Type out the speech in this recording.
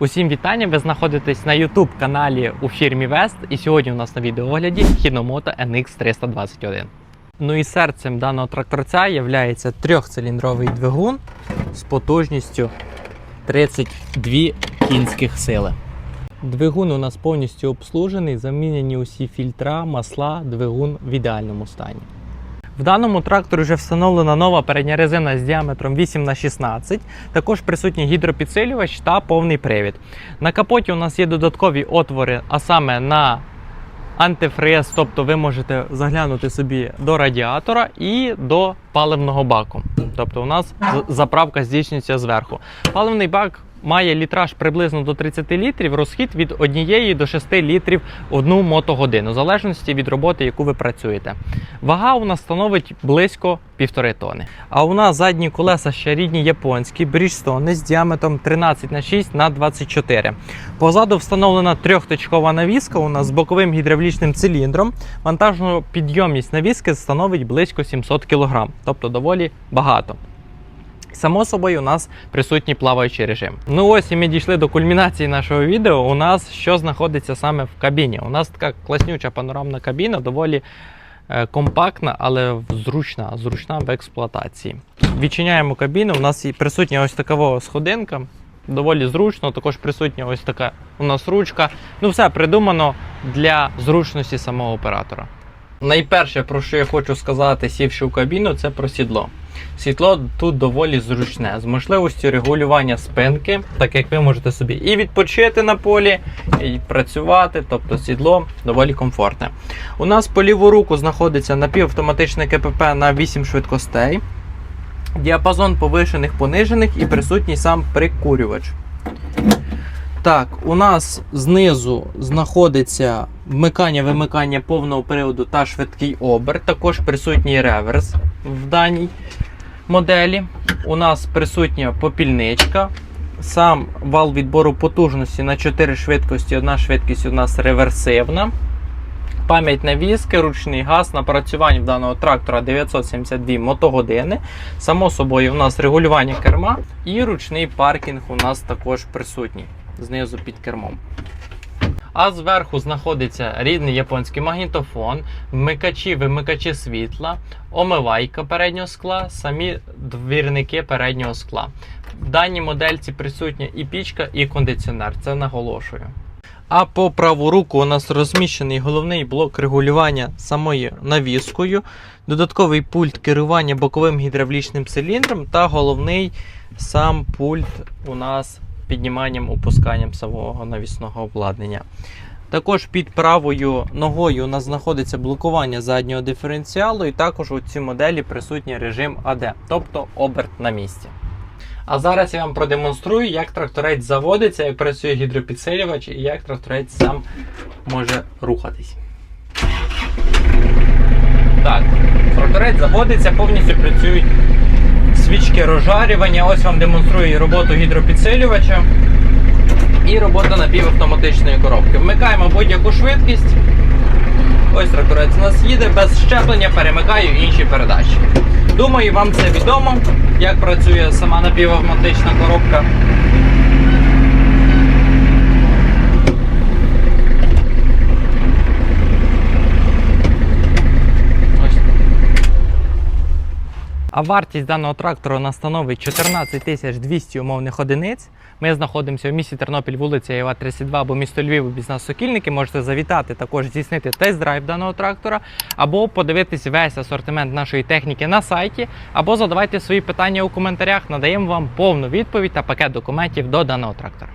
Усім вітання! Ви знаходитесь на YouTube каналі у фірмі Вест. І сьогодні у нас на відеоогляді Hinomoto NX321. Ну і серцем даного тракторця є трьохциліндровий двигун з потужністю 32 кінських сили. Двигун у нас повністю обслужений, замінені усі фільтра, масла, двигун в ідеальному стані. В даному тракторі вже встановлена нова передня резина з діаметром 8х16, також присутній гідропідсилювач та повний привід. На капоті у нас є додаткові отвори, а саме на антифриз, тобто ви можете заглянути собі до радіатора і до паливного баку. Тобто у нас заправка здійснюється зверху. Паливний бак має літраж приблизно до 30 літрів, розхід від 1 до 6 літрів одну мотогодину, в залежності від роботи, яку ви працюєте. Вага у нас становить близько 1,5 тони. А у нас задні колеса ще рідні японські, Bridgestone з діаметром 13 на 6 на 24. Позаду встановлена трьохточкова навіска у нас з боковим гідравлічним циліндром. Вантажну підйомність навіски становить близько 700 кг, тобто доволі багато. Само собою, у нас присутній плаваючий режим. Ну ось і ми дійшли до кульмінації нашого відео. У нас що знаходиться саме в кабіні. У нас така класнюча панорамна кабіна, доволі е, компактна, але зручна, зручна в експлуатації. Відчиняємо кабіну. У нас і присутня ось така сходинка. Доволі зручно, також присутня ось така у нас ручка. Ну, все придумано для зручності самого оператора. Найперше, про що я хочу сказати, сівши в кабіну, це про сідло. Сідло тут доволі зручне, з можливістю регулювання спинки, так як ви можете собі і відпочити на полі, і працювати, тобто сідло доволі комфортне. У нас по ліву руку знаходиться напівавтоматичне КПП на 8 швидкостей, діапазон повишених, понижених і присутній сам прикурювач. Так, у нас знизу знаходиться вмикання-вимикання повного приводу та швидкий оберт. Також присутній реверс в даній моделі. У нас присутня попільничка. Сам вал відбору потужності на 4 швидкості, одна швидкість у нас реверсивна. Пам'ять навіски, ручний газ, напрацювання в даного трактора 972 мотогодини. Само собою, у нас регулювання керма і ручний паркінг у нас також присутній знизу під кермом. А зверху знаходиться рідний японський магнітофон, вмикачі, вимикачі світла, омивайка переднього скла, самі двірники переднього скла. В даній модельці присутня і пічка, і кондиціонер. Це наголошую. А по праву руку у нас розміщений головний блок регулювання самою навіскою, додатковий пульт керування боковим гідравлічним циліндром та головний сам пульт у нас підніманням опусканням самого навісного обладнання. Також під правою ногою у нас знаходиться блокування заднього диференціалу, і також у цій моделі присутній режим AD, тобто оберт на місці. А зараз я вам продемонструю, як тракторець заводиться, як працює гідропідсилювач і як тракторець сам може рухатись. Так, тракторець заводиться, повністю працюють свічки розжарювання. Ось вам демонструю роботу гідропідсилювача і робота напівавтоматичної коробки. Вмикаємо будь-яку швидкість. Ось ракурець у нас їде, без щеплення перемикаю інші передачі. Думаю, вам це відомо, як працює сама напівавтоматична коробка. Ось а вартість даного трактора у нас становить 14 тисяч 200 умовних одиниць. Ми знаходимося в місті Тернопіль, вулиця Єва 32 або місто Львів, бізнес Сокільники. Можете завітати, також здійснити тест-драйв даного трактора, або подивитись весь асортимент нашої техніки на сайті, або задавайте свої питання у коментарях. Надаємо вам повну відповідь та пакет документів до даного трактора.